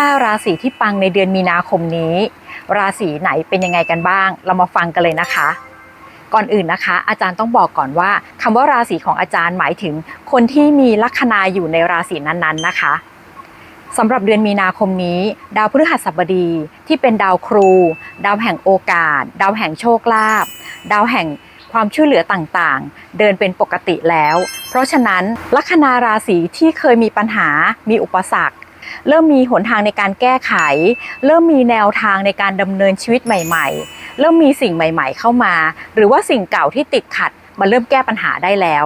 5 ราศีที่ปังในเดือนมีนาคมนี้ ราศีไหนเป็นยังไงกันบ้าง เรามาฟังกันเลยนะคะ ก่อนอื่นนะคะ อาจารย์ต้องบอกก่อนว่าคำว่าราศีของอาจารย์หมายถึง คนที่มีลัคนาอยู่ในราศีนั้นๆนะคะสำหรับเดือนมีนาคมนี้ ดาวพฤหัสบดีที่เป็นดาวครู ดาวแห่งโอกาส ดาวแห่งโชคลาภดาวแห่งความช่วยเหลือต่างๆ เดินเป็นปกติแล้ว เพราะฉะนั้นลัคนาราศีที่เคยมีปัญหา มีอุปสรรค เริ่มมีหนทางในการแก้ไข เริ่มมีแนวทางในการดำเนินชีวิตใหม่ ๆ เริ่มมีสิ่งใหม่ ๆ เข้ามา หรือว่าสิ่งเก่าที่ติดขัดมันเริ่มแก้ปัญหาได้แล้ว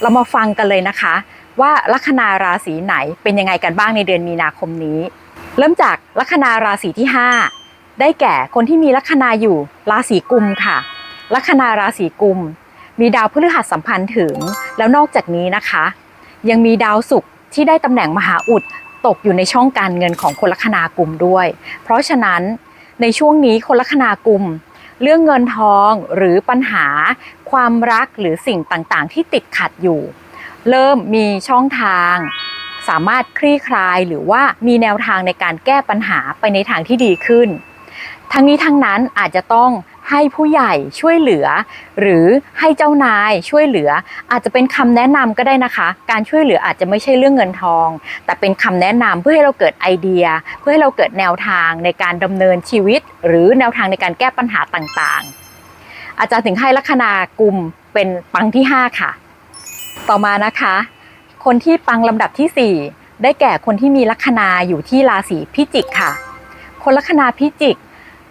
เรามาฟังกันเลยนะคะ ว่าลัคนาราศีไหนเป็นยังไงกันบ้างในเดือนมีนาคมนี้ เริ่มจากลัคนาราศีที่ 5 ได้แก่คนที่มีลัคนาอยู่ราศีกุมค่ะ ลัคนาราศีกุม มีดาวพฤหัสสัมพันธ์ถึง แล้วนอกจากนี้นะคะ ยังมีดาวศุกร์ที่ได้ตำแหน่งมหาอุด ตกอยู่ในช่องการเงินของคนลัคนากุมด้วย เพราะฉะนั้นในช่วงนี้คนลัคนากุมเรื่องเงินทองหรือปัญหาความรักหรือสิ่งต่างๆ ที่ติดขัดอยู่ เริ่มมีช่องทาง สามารถคลี่คลายหรือว่ามีแนวทางในการแก้ปัญหาไปในทางที่ดีขึ้น ทั้งนี้ทั้งนั้นอาจจะต้อง ให้ผู้ใหญ่ช่วยเหลือ หรือให้เจ้านายช่วยเหลือ อาจจะเป็นคำแนะนำก็ได้นะคะ การช่วยเหลืออาจจะไม่ใช่เรื่องเงินทอง แต่เป็นคำแนะนำเพื่อให้เราเกิดไอเดีย เพื่อให้เราเกิดแนวทางในการดำเนินชีวิต หรือแนวทางในการแก้ปัญหาต่างๆ อาจารย์ถึงให้ลัคนากลุ่มเป็นปังที่ 5 ค่ะ ต่อมานะคะ คนที่ปังลำดับทีสี่4 ได้แก่คนที่มีลัคนาอยู่ที่ราศีพิจิกค่ะ คนลัคนาพิจิก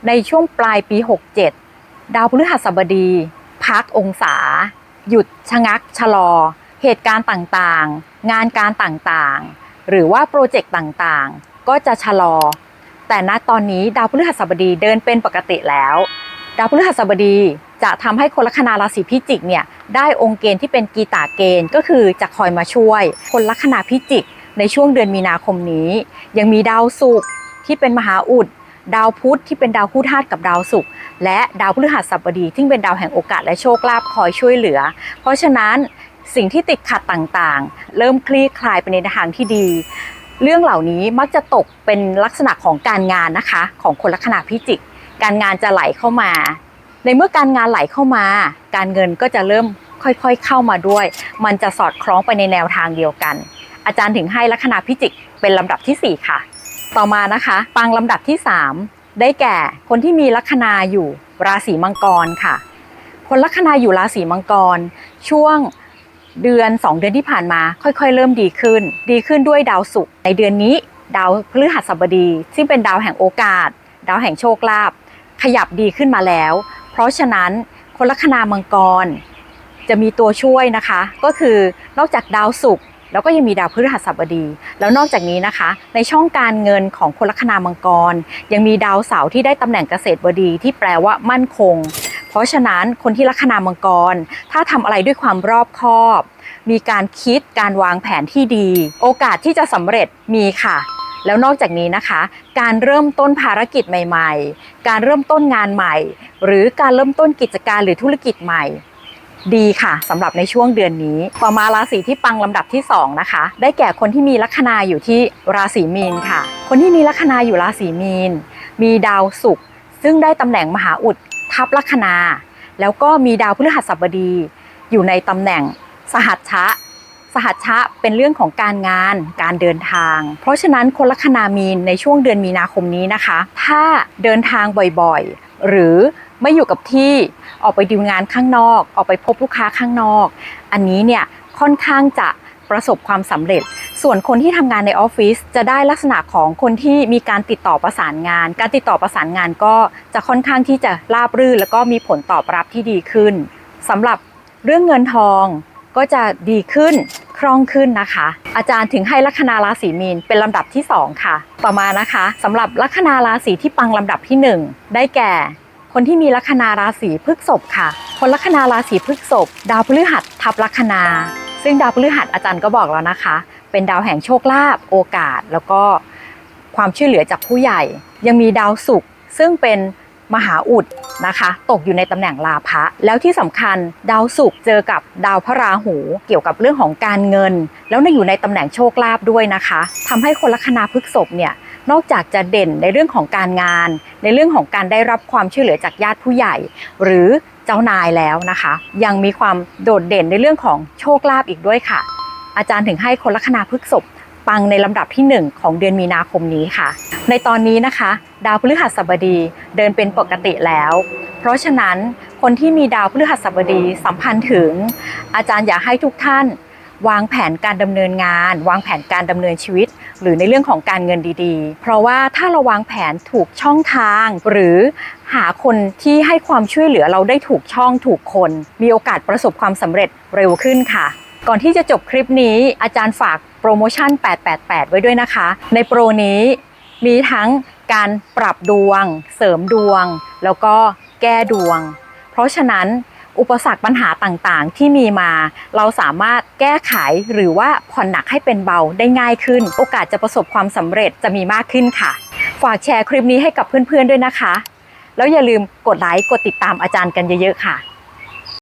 ในช่วงปลายปี 67 ดาวพฤหัสบดี พักองศา หยุดชะงักชะลอ เหตุการณ์ต่างๆ งานการต่างๆ หรือว่าโปรเจกต์ต่างๆ ก็จะชะลอ แต่ณตอนนี้ดาวพฤหัสบดีเดินเป็นปกติแล้ว ดาวพฤหัสบดีจะทำให้คนลัคนาราศีพิจิกเนี่ยได้องค์เกณฑ์ที่เป็นกีตาเกณฑ์ก็คือจะคอยมาช่วย คนลัคนาพิจิกในช่วงเดือนมีนาคมนี้ ยังมีดาวศุกร์ที่เป็นมหาอุด ดาวพุธที่เป็นดาวคู่ธาตุกับดาวศุกร์และดาวพฤหัสบดีที่เป็นดาวแห่งโอกาสและโชคลาภคอยช่วยเหลือ เพราะฉะนั้นสิ่งที่ติดขัดต่างๆ เริ่มคลี่คลายไปในทางที่ดี เรื่องเหล่านี้มักจะตกเป็นลักษณะของการงานนะคะ ของคนลัคนาพิจิก การงานจะไหลเข้ามา ในเมื่อการงานไหลเข้ามา การเงินก็จะเริ่มค่อยๆเข้ามาด้วย มันจะสอดคล้องไปในแนวทางเดียวกัน อาจารย์ถึงให้ลัคนาพิจิกเป็นลำดับทีสี่4 ค่ะ ต่อมานะคะปังลำดับที่ 3 ได้แก่คนที่มีลัคนาอยู่ราศีมังกรค่ะ คนลัคนาอยู่ราศีมังกร ช่วงเดือน 2 เดือนที่ผ่านมา ค่อยๆ เริ่มดีขึ้น ดีขึ้นด้วยดาวศุกร์ในเดือนนี้ ดาวพฤหัสบดี ซึ่งเป็นดาวแห่งโอกาส ดาวแห่งโชคลาภขยับดีขึ้นมาแล้ว เพราะฉะนั้นคนลัคนามังกร จะมีตัวช่วยนะคะ ก็คือนอกจากดาวศุกร์ แล้วก็ยังมีดาวพฤหัสบดี แล้วนอกจากนี้นะคะ ในช่องการเงินของคนลัคนามังกร ยังมีดาวเสาร์ที่ได้ตำแหน่งเกษตรบดีที่แปลว่ามั่นคง เพราะฉะนั้นคนที่ลัคนามังกร ถ้าทำอะไรด้วยความรอบคอบ มีการคิดการวางแผนที่ดี โอกาสที่จะสำเร็จมีค่ะแล้วนอกจากนี้นะคะ การเริ่มต้นภารกิจใหม่ ๆ การเริ่มต้นงานใหม่ หรือการเริ่มต้นกิจการหรือธุรกิจใหม่ ดีค่ะสำหรับในช่วงเดือนนี้ ต่อมาราศีที่ปังลำดับที่ 2 นะคะ ได้แก่คนที่มีลัคนาอยู่ที่ราศีมีนค่ะ คนที่มีลัคนาอยู่ราศีมีน มีดาวศุกร์ซึ่งได้ตำแหน่งมหาอุดทับลัคนา แล้วก็มีดาวพฤหัสบดี อยู่ในตำแหน่งสหัชชะ สหัชชะเป็นเรื่องของการงานการเดินทาง เพราะฉะนั้นคนลัคนามีนในช่วงเดือนมีนาคมนี้นะคะ ถ้าเดินทางบ่อยๆ หรือ ไม่อยู่กับที่ออกไปดีลงานข้างนอก ออกไปพบลูกค้าข้างนอก อันนี้เนี่ยค่อนข้างจะประสบความสำเร็จ ส่วนคนที่ทำงานในออฟฟิศจะได้ลักษณะของคนที่มีการติดต่อประสานงาน การติดต่อประสานงานก็จะค่อนข้างที่จะราบรื่น แล้วก็มีผลตอบรับที่ดีขึ้นสำหรับเรื่องเงินทองก็จะดีขึ้นคล่องขึ้นนะคะ อาจารย์ถึงให้ลัคนาราศีมีนเป็นลำดับที่ 2 ค่ะ ต่อมานะคะสำหรับลัคนาราศีที่ปังลำดับที่ 1 ได้แก่ คนที่มีลัคนาราศีพฤษภค่ะ คนลัคนาราศีพฤษภดาวพฤหัสทับลัคนา ซึ่งดาวพฤหัสอาจารย์ก็บอกแล้วนะคะ เป็นดาวแห่งโชคลาภโอกาส แล้วก็ความช่วยเหลือจากผู้ใหญ่ ยังมีดาวศุกร์ซึ่งเป็นมหาอุดนะคะ ตกอยู่ในตำแหน่งลาภะแล้วที่สำคัญดาวศุกร์เจอกับดาวพระราหูเกี่ยวกับเรื่องของการเงิน แล้วในอยู่ในตำแหน่งโชคลาภด้วยนะคะทำให้คนลัคนาพฤกษภเนี่ย นอกจากจะเด่นในเรื่องของการงาน ในเรื่องของการได้รับความช่วยเหลือจากญาติผู้ใหญ่ หรือเจ้านายแล้วนะคะ ยังมีความโดดเด่นในเรื่องของโชคลาภอีกด้วยค่ะ อาจารย์ถึงให้คนลัคนาพฤกษภปังในลำดับที่ 1 ของเดือนมีนาคมนี้ค่ะ ในตอนนี้นะคะ ดาวพฤหัสบดีเดินเป็นปกติแล้ว เพราะฉะนั้นคนที่มีดาวพฤหัสบดีสัมพันธ์ถึง อาจารย์อยากให้ทุกท่าน วางแผนการดำเนินงาน วางแผนการดำเนินชีวิต หรือในเรื่องของการเงินดีๆ เพราะว่าถ้าเราวางแผนถูกช่องทาง หรือหาคนที่ให้ความช่วยเหลือเราได้ถูกช่องถูกคน มีโอกาสประสบความสำเร็จเร็วขึ้นค่ะ ก่อนที่จะจบคลิปนี้ อาจารย์ฝากโปรโมชั่น 888 ไว้ด้วยนะคะ ในโปรนี้มีทั้งการปรับดวง เสริมดวง แล้วก็แก้ดวง เพราะฉะนั้น อุปสรรคปัญหาต่างๆ ที่มีมา เราสามารถแก้ไขหรือว่าผ่อนหนักให้เป็นเบาได้ง่ายขึ้น โอกาสจะประสบความสำเร็จจะมีมากขึ้นค่ะ ฝากแชร์คลิปนี้ให้กับเพื่อนๆด้วยนะคะ แล้วอย่าลืมกดไลค์กดติดตามอาจารย์กันเยอะๆค่ะ